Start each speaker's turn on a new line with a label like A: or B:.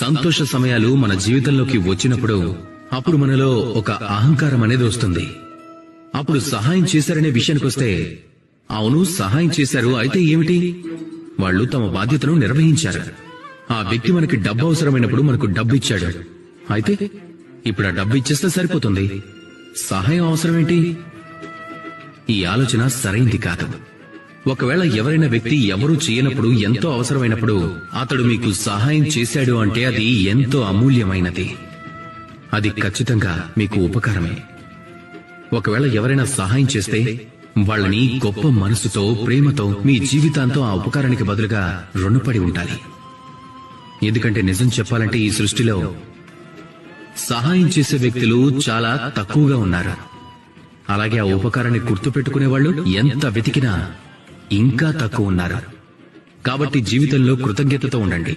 A: సంతోష సమయాలు మన జీవితంలోకి వచ్చినప్పుడు అప్పుడు మనలో ఒక అహంకారం అనేది వస్తుంది. అప్పుడు సహాయం చేశారనే విషయానికొస్తే అవును సహాయం చేశారు అయితే ఏమిటి? వాళ్ళు తమ బాధ్యతను నిర్వహించారు. ఆ వ్యక్తి మనకి డబ్బు అవసరమైనప్పుడు మనకు డబ్బు ఇచ్చాడు. అయితే ఇప్పుడు ఆ డబ్బు ఇచ్చేస్తే సరిపోతుంది. సహాయం అవసరమేంటి? ఈ ఆలోచన సరైంది కాదు. ఒకవేళ ఎవరైనా వ్యక్తి ఎవరూ చేయనప్పుడు ఎంతో అవసరమైనప్పుడు అతడు మీకు సహాయం చేశాడు అంటే అది ఎంతో అమూల్యమైనది. అది ఖచ్చితంగా మీకు ఉపకారమే. ఒకవేళ ఎవరైనా సహాయం చేస్తే వాళ్ళని గొప్ప మనసుతో ప్రేమతో మీ జీవితాంతం ఆ ఉపకారానికి బదులుగా రుణపడి ఉండాలి. ఎందుకంటే నిజం చెప్పాలంటే ఈ సృష్టిలో సహాయం చేసే వ్యక్తులు చాలా తక్కువగా ఉన్నారు. అలాగే ఆ ఉపకారాన్ని గుర్తుపెట్టుకునే వాళ్ళు ఎంత వెతికినా ఇంకా తక్కువ ఉన్నారు. కాబట్టి జీవితంలో కృతజ్ఞతతో ఉండండి.